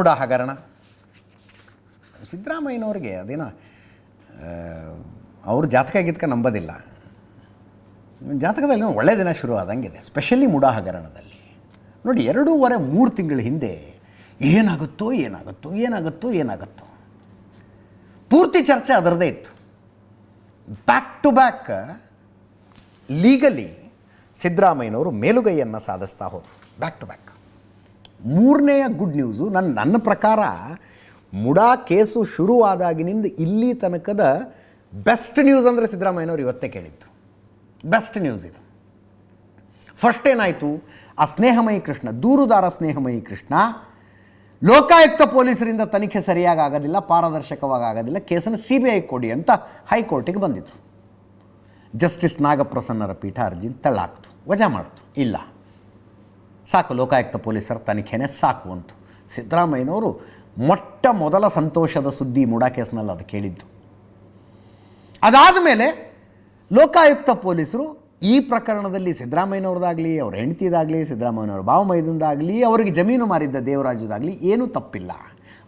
ಮುಡಾ ಹಗರಣ. ಸಿದ್ದರಾಮಯ್ಯನವ್ರಿಗೆ ಅದೇನೋ ಅವರು ಜಾತಕ ಗೀತಕ ನಂಬೋದಿಲ್ಲ. ಜಾತಕದಲ್ಲಿ ಒಳ್ಳೆಯ ದಿನ ಶುರು ಆದಂಗಿದೆ ಸ್ಪೆಷಲಿ ಮೂಡ ಹಗರಣದಲ್ಲಿ. ನೋಡಿ, ಎರಡೂವರೆ ಮೂರು ತಿಂಗಳ ಹಿಂದೆ ಏನಾಗುತ್ತೋ ಏನಾಗುತ್ತೋ ಏನಾಗುತ್ತೋ ಏನಾಗುತ್ತೋ. ಪೂರ್ತಿ ಚರ್ಚೆ ಅದರದೇ ಇತ್ತು. ಬ್ಯಾಕ್ ಟು ಬ್ಯಾಕ್ ಲೀಗಲಿ ಸಿದ್ದರಾಮಯ್ಯನವರು ಮೇಲುಗೈಯನ್ನು ಸಾಧಿಸ್ತಾ ಹೋದರು. ಬ್ಯಾಕ್ ಟು ಬ್ಯಾಕ್ ಮೂರನೆಯ ಗುಡ್ ನ್ಯೂಸು ನನ್ನ ನನ್ನ ಪ್ರಕಾರ ಮುಡಾ ಕೇಸು ಶುರುವಾದಾಗಿನಿಂದ ಇಲ್ಲಿ ತನಕದ ಬೆಸ್ಟ್ ನ್ಯೂಸ್ ಅಂದರೆ ಸಿದ್ದರಾಮಯ್ಯನವರು ಇವತ್ತೇ ಕೇಳಿದ್ದು. ಬೆಸ್ಟ್ ನ್ಯೂಸ್ ಇದು. ಫಸ್ಟ್ ಏನಾಯಿತು? ಆ ಸ್ನೇಹಮಯಿ ಕೃಷ್ಣ, ದೂರುದಾರ ಸ್ನೇಹಮಯಿ ಕೃಷ್ಣ, ಲೋಕಾಯುಕ್ತ ಪೊಲೀಸರಿಂದ ತನಿಖೆ ಸರಿಯಾಗಿ ಆಗೋದಿಲ್ಲ ಪಾರದರ್ಶಕವಾಗಿ ಆಗೋದಿಲ್ಲ ಕೇಸನ್ನು ಸಿ ಬಿ ಐ ಕೊಡಿ ಅಂತ ಹೈಕೋರ್ಟಿಗೆ ಬಂದಿತ್ತು ಜಸ್ಟಿಸ್ ನಾಗಪ್ರಸನ್ನರ ಪೀಠ ಅರ್ಜಿ ತಳ್ಳಾಕ್ತು, ವಜಾ ಮಾಡ್ತು. ಇಲ್ಲ. ಸಾಕು, ಲೋಕಾಯುಕ್ತ ಪೊಲೀಸರ ತನಿಖೆನೇ ಸಾಕು ಅಂತು. ಸಿದ್ದರಾಮಯ್ಯನವರು ಮೊಟ್ಟ ಮೊದಲ ಸಂತೋಷದ ಸುದ್ದಿ ಮೂಡಾ ಕೇಸ್ನಲ್ಲಿ ಅದು ಕೇಳಿದ್ದು. ಅದಾದ ಮೇಲೆ ಲೋಕಾಯುಕ್ತ ಪೊಲೀಸರು ಈ ಪ್ರಕರಣದಲ್ಲಿ ಸಿದ್ದರಾಮಯ್ಯನವ್ರದ್ದಾಗಲಿ ಅವ್ರ ಹೆಂಡತಿದಾಗಲಿ, ಸಿದ್ದರಾಮಯ್ಯನವ್ರ ಭಾವಮೈದಂದಾಗಲಿ ಅವರಿಗೆ ಜಮೀನು ಮಾರಿದ್ದ ದೇವರಾಜದಾಗಲಿ ಏನೂ ತಪ್ಪಿಲ್ಲ.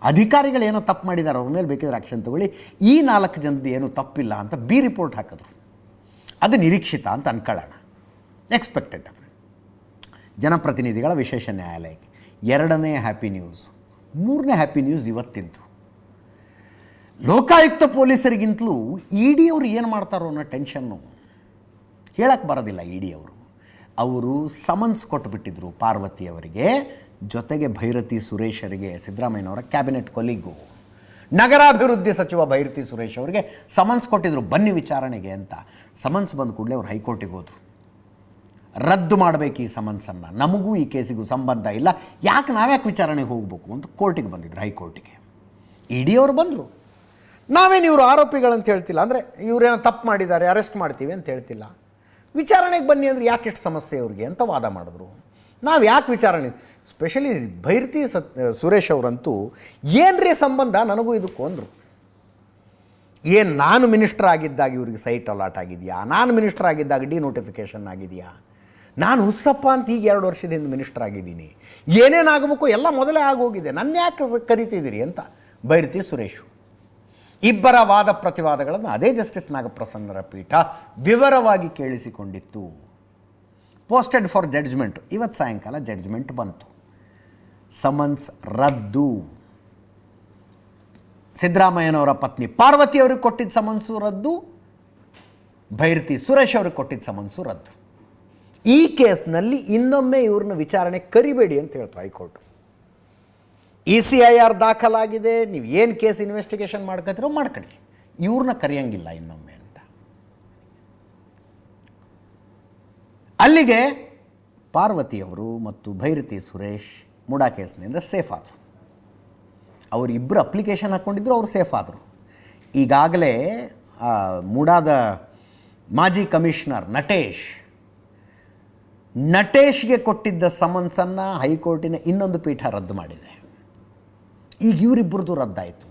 ಅಧಿಕಾರಿಗಳು ಏನೋ ತಪ್ಪು ಮಾಡಿದ್ದಾರೆ, ಅವ್ರ ಮೇಲೆ ಬೇಕಿದ್ರೆ ಆಕ್ಷನ್ ತಗೊಳ್ಳಿ. ಈ ನಾಲ್ಕು ಜನದ್ದು ಏನೂ ತಪ್ಪಿಲ್ಲ ಅಂತ ಬಿ ರಿಪೋರ್ಟ್ ಹಾಕಿದ್ರು. ಅದು ನಿರೀಕ್ಷಿತ ಅಂತ ಅನ್ಕೊಳ್ಳೋಣ. ಎಕ್ಸ್ಪೆಕ್ಟೆಡ್ ಅದು. ಜನಪ್ರತಿನಿಧಿಗಳ ವಿಶೇಷ ನ್ಯಾಯಾಲಯಕ್ಕೆ. ಎರಡನೇ ಹ್ಯಾಪಿ ನ್ಯೂಸ್ ಮೂರನೇ ಹ್ಯಾಪಿ ನ್ಯೂಸ್ ಇವತ್ತಿಂತು ಲೋಕಾಯುಕ್ತ ಪೊಲೀಸರಿಗಿಂತಲೂ ಇ ಡಿ ಅವರು ಏನು ಮಾಡ್ತಾರೋ ಅನ್ನೋ ಟೆನ್ಷನ್ನು ಹೇಳಕ್ಕೆ ಬರೋದಿಲ್ಲ ಇ ಡಿ ಅವರು. ಅವರು ಸಮನ್ಸ್ ಕೊಟ್ಟುಬಿಟ್ಟಿದ್ರು ಪಾರ್ವತಿ ಅವರಿಗೆ, ಜೊತೆಗೆ ಭೈರತಿ ಸುರೇಶರಿಗೆ, ಸಿದ್ದರಾಮಯ್ಯನವರ ಕ್ಯಾಬಿನೆಟ್ ಕೊಲಿಗು ನಗರಾಭಿವೃದ್ಧಿ ಸಚಿವ ಭೈರತಿ ಸುರೇಶ್ ಅವರಿಗೆ ಸಮನ್ಸ್ ಕೊಟ್ಟಿದ್ರು. ಬನ್ನಿ ವಿಚಾರಣೆಗೆ ಅಂತ. ಸಮನ್ಸ್ ಬಂದ ಕೂಡಲೇ ಅವರು ಹೈಕೋರ್ಟಿಗೆ ಹೋದರು. ರದ್ದು ಮಾಡಬೇಕು ಈ ಸಮನ್ಸನ್ನು. ನಮಗೂ ಈ ಕೇಸಿಗೂ ಸಂಬಂಧ ಇಲ್ಲ. ಯಾಕೆ ನಾವ್ಯಾಕೆ ವಿಚಾರಣೆಗೆ ಹೋಗಬೇಕು ಅಂತ ಕೋರ್ಟಿಗೆ ಬಂದಿದ್ರು, ಹೈಕೋರ್ಟಿಗೆ. ಇ ಡಿ ಅವರು ಬಂದರು. ನಾವೇನು ಇವರು ಆರೋಪಿಗಳಂತ ಹೇಳ್ತಿಲ್ಲ. ಅಂದರೆ ಇವರೇನೋ ತಪ್ಪು ಮಾಡಿದ್ದಾರೆ, ಅರೆಸ್ಟ್ ಮಾಡ್ತೀವಿ ಅಂತ ಹೇಳ್ತಿಲ್ಲ. ವಿಚಾರಣೆಗೆ ಬನ್ನಿ ಅಂದರೆ ಯಾಕೆ ಎಷ್ಟು ಸಮಸ್ಯೆ ಅವ್ರಿಗೆ ಅಂತ ವಾದ ಮಾಡಿದ್ರು. ನಾವು ಯಾಕೆ ವಿಚಾರಣೆ? ಸ್ಪೆಷಲಿ ಭೈರತಿ ಸತ್, ಸುರೇಶ್ ಅವರಂತೂ ಏನ್ರಿ ಸಂಬಂಧ? ನನಗೂ ಇದಕ್ಕೂ ಅಂದರು ಏನು, ನಾನು ಮಿನಿಸ್ಟರ್ ಆಗಿದ್ದಾಗ ಇವ್ರಿಗೆ ಸೈಟ್ ಅಲಾಟ್ ಆಗಿದೆಯಾ? ನಾನು ಮಿನಿಸ್ಟರ್ ಆಗಿದ್ದಾಗ ಡಿ ನೋಟಿಫಿಕೇಷನ್ ಆಗಿದೆಯಾ? ನಾನು ಹುಸ್ಸಪ್ಪ ಅಂತ ಈಗ ಎರಡು ವರ್ಷದಿಂದ ಮಿನಿಸ್ಟರ್ ಆಗಿದ್ದೀನಿ. ಏನೇನಾಗಬೇಕು ಎಲ್ಲ ಮೊದಲೇ ಆಗೋಗಿದೆ. ನನ್ನ ಯಾಕೆ ಕರಿತಿದ್ದೀರಿ ಅಂತ ಬೈರತಿ ಸುರೇಶು. ಇಬ್ಬರ ವಾದ ಪ್ರತಿವಾದಗಳನ್ನು ಅದೇ ಜಸ್ಟಿಸ್ ನಾಗಪ್ರಸನ್ನರ ಪೀಠ ವಿವರವಾಗಿ ಕೇಳಿಸಿಕೊಂಡಿತ್ತು. ಪೋಸ್ಟೆಡ್ ಫಾರ್ ಜಡ್ಜ್ಮೆಂಟ್ ಇವತ್ತು ಸಾಯಂಕಾಲ ಜಡ್ಜ್ಮೆಂಟ್ ಬಂತು. ಸಮನ್ಸ್ ರದ್ದು. ಸಿದ್ದರಾಮಯ್ಯನವರ ಪತ್ನಿ ಪಾರ್ವತಿ ಅವರಿಗೆ ಕೊಟ್ಟಿದ್ದ ಸಮನ್ಸು ರದ್ದು. ಭೈರತಿ ಸುರೇಶ್ ಅವ್ರಿಗೆ ಕೊಟ್ಟಿದ್ದ ಸಮನ್ಸು ರದ್ದು. ಈ ಕೇಸ್ನಲ್ಲಿ ಇನ್ನೊಮ್ಮೆ ಇವ್ರನ್ನ ವಿಚಾರಣೆ ಕರಿಬೇಡಿ ಅಂತ ಹೇಳ್ತು high court. E C I R ದಾಖಲಾಗಿದೆ, ನೀವು ಏನು ಕೇಸ್ ಇನ್ವೆಸ್ಟಿಗೇಷನ್ ಮಾಡ್ಕೊತಿರೋ ಮಾಡ್ಕೊಳ್ಳಿ ಇವ್ರನ್ನ ಕರೆಯಂಗಿಲ್ಲ ಇನ್ನೊಮ್ಮೆ ಅಂತ. ಅಲ್ಲಿಗೆ ಪಾರ್ವತಿಯವರು ಮತ್ತು ಭೈರತಿ ಸುರೇಶ್ ಮುಡಾ ಕೇಸ್ನಿಂದ ಸೇಫ್ ಆದರು. ಅವರಿಬ್ಬರು ಅಪ್ಲಿಕೇಶನ್ ಹಾಕ್ಕೊಂಡಿದ್ರು ಅವರು ಸೇಫ್ ಆದರು. ಈಗಾಗಲೇ ಮುಡಾದ ಮಾಜಿ ಕಮಿಷನರ್ ನಟೇಶ್ ನಟೇಶ್ಗೆ ಕೊಟ್ಟಿದ್ದ ಸಮನ್ಸನ್ನು ಹೈಕೋರ್ಟಿನ ಇನ್ನೊಂದು ಪೀಠ ರದ್ದು ಮಾಡಿದೆ. ಈಗ ಇವರಿಬ್ಬರದು ರದ್ದಾಯಿತು.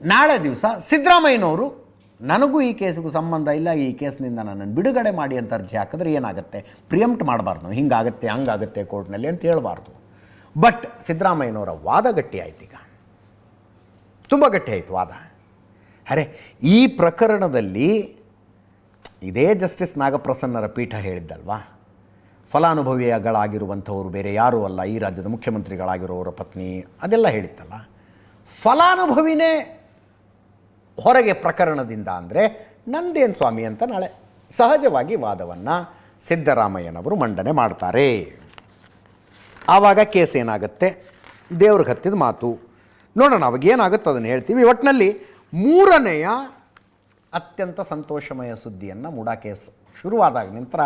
ನಾಳೆ ದಿವಸ ಸಿದ್ದರಾಮಯ್ಯನವರು, ನನಗೂ ಈ ಕೇಸಿಗೂ ಸಂಬಂಧ ಇಲ್ಲ, ಈ ಕೇಸ್ನಿಂದ ನನ್ನನ್ನು ಬಿಡುಗಡೆ ಮಾಡಿ ಅಂತ ಅರ್ಜಿ ಹಾಕಿದ್ರೆ ಏನಾಗುತ್ತೆ? ಪ್ರಿಯಂಪ್ಟ್ ಮಾಡಬಾರ್ದು ಹಿಂಗಾಗುತ್ತೆ, ಹಂಗಾಗುತ್ತೆ ಕೋರ್ಟ್ನಲ್ಲಿ ಅಂತ ಹೇಳಬಾರ್ದು. ಬಟ್ ಸಿದ್ದರಾಮಯ್ಯನವರ ವಾದ ಗಟ್ಟಿ ಆಯ್ತು ಈಗ. ತುಂಬ ಗಟ್ಟಿ ಆಯಿತು ವಾದ. ಅರೆ, ಈ ಪ್ರಕರಣದಲ್ಲಿ ಇದೇ ಜಸ್ಟಿಸ್ ನಾಗಪ್ರಸನ್ನರ ಪೀಠ ಹೇಳಿದ್ದಲ್ವಾ? ಫಲಾನುಭವಿಗಳಾಗಿರುವಂಥವರು ಬೇರೆ ಯಾರೂ ಅಲ್ಲ, ಈ ರಾಜ್ಯದ ಮುಖ್ಯಮಂತ್ರಿಗಳಾಗಿರೋರ ಪತ್ನಿ, ಅದೆಲ್ಲ ಹೇಳಿತ್ತಲ್ಲ. ಫಲಾನುಭವಿನೇ ಹೊರಗೆ ಪ್ರಕರಣದಿಂದ ಅಂದರೆ ನಂದೇನು ಸ್ವಾಮಿ ಅಂತ ನಾಳೆ ಸಹಜವಾಗಿ ವಾದವನ್ನು ಸಿದ್ದರಾಮಯ್ಯನವರು ಮಂಡನೆ ಮಾಡ್ತಾರೆ. ಆವಾಗ ಕೇಸ್ ಏನಾಗುತ್ತೆ? ದೇವ್ರಿಗೆ ಹತ್ತಿದ ಮಾತು. ನೋಡೋಣ ಅವಾಗ ಏನಾಗುತ್ತೆ ಅದನ್ನು ಹೇಳ್ತೀವಿ. ಒಟ್ಟಿನಲ್ಲಿ ಮೂರನೆಯ ಅತ್ಯಂತ ಸಂತೋಷಮಯ ಸುದ್ದಿಯನ್ನು ಮೂಡಾಕೇಸ್ ಶುರುವಾದಾಗ ನಂತರ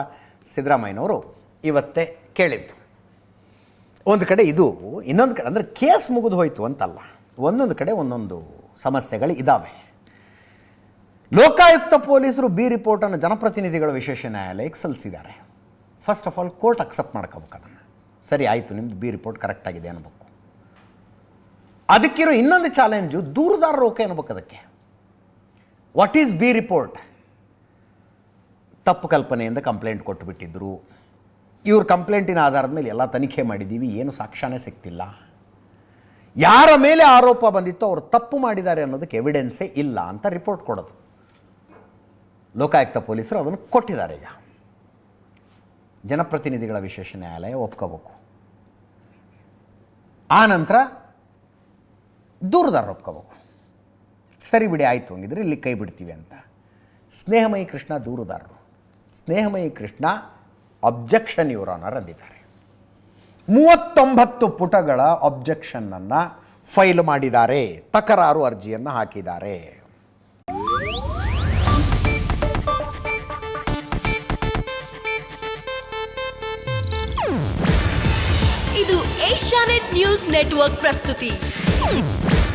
ಸಿದ್ದರಾಮಯ್ಯನವರು ಇವತ್ತೇ ಕೇಳಿದ್ದು ಒಂದು ಕಡೆ ಇದು, ಇನ್ನೊಂದು ಕಡೆ, ಅಂದರೆ ಕೇಸ್ ಮುಗಿದು ಹೋಯಿತು ಅಂತಲ್ಲ, ಒಂದೊಂದು ಕಡೆ ಒಂದೊಂದು ಸಮಸ್ಯೆಗಳು ಇದ್ದಾವೆ ಲೋಕಾಯುಕ್ತ ಪೊಲೀಸರು ಬಿ ರಿಪೋರ್ಟನ್ನು ಜನಪ್ರತಿನಿಧಿಗಳ ವಿಶೇಷ ನ್ಯಾಯಾಲಯಕ್ಕೆ ಸಲ್ಲಿಸಿದ್ದಾರೆ. First of all court accept ಮಾಡ್ಕೋಬೇಕು ಅದನ್ನು. ಸರಿ, ಆಯಿತು ನಿಮ್ಮದು ಬಿ ರಿಪೋರ್ಟ್ ಕರೆಕ್ಟಾಗಿದೆ ಅನ್ಬೇಕು. ಅದಕ್ಕಿರೋ ಇನ್ನೊಂದು ಚಾಲೆಂಜು ದೂರುದಾರರು ಓಕೆ ಅನ್ಬೇಕು ಅದಕ್ಕೆ. ವಾಟ್ ಈಸ್ ಬಿ ರಿಪೋರ್ಟ್ ತಪ್ಪು ಕಲ್ಪನೆಯಿಂದ ಕಂಪ್ಲೇಂಟ್ ಯಾರ ಮೇಲೆ ಆರೋಪ ಬಂದಿತ್ತು ಅವರು ತಪ್ಪು ಮಾಡಿದ್ದಾರೆ ಅನ್ನೋದಕ್ಕೆ ಎವಿಡೆನ್ಸೇ ಇಲ್ಲ ಅಂತ ರಿಪೋರ್ಟ್ ಕೊಡೋದು. ಲೋಕಾಯುಕ್ತ ಪೊಲೀಸರು ಅದನ್ನು ಕೊಟ್ಟಿದ್ದಾರೆ ಈಗ. ಜನಪ್ರತಿನಿಧಿಗಳ ವಿಶೇಷ ನ್ಯಾಯಾಲಯ ಒಪ್ಕೋಬೇಕು. ಆ ನಂತರ ದೂರದಾರರು ಒಪ್ಕೋಬೇಕು. ಸರಿ ಬಿಡಿ, ಆಯಿತು ಹಂಗಿದ್ರೆ ಇಲ್ಲಿ ಕೈ ಬಿಡ್ತೀವಿ ಅಂತ. ಸ್ನೇಹಮಯಿ ಕೃಷ್ಣ ದೂರುದಾರರು. ಸ್ನೇಹಮಯಿ ಕೃಷ್ಣ ಅಬ್ಜೆಕ್ಷನ್ ಇವರು ಅನ್ನೋರು ಅಂದಿದ್ದಾರೆ. ಮೂವತ್ತೊಂಬತ್ತು ಪುಟಗಳ ಅಬ್ಜೆಕ್ಷನ್ನನ್ನು ಫೈಲ್ ಮಾಡಿದ್ದಾರೆ. ತಕರಾರು ಅರ್ಜಿಯನ್ನು ಹಾಕಿದ್ದಾರೆ. ಇದು ಏಷ್ಯಾನೆಟ್ ನ್ಯೂಸ್ ನೆಟ್ವರ್ಕ್ ಪ್ರಸ್ತುತಿ.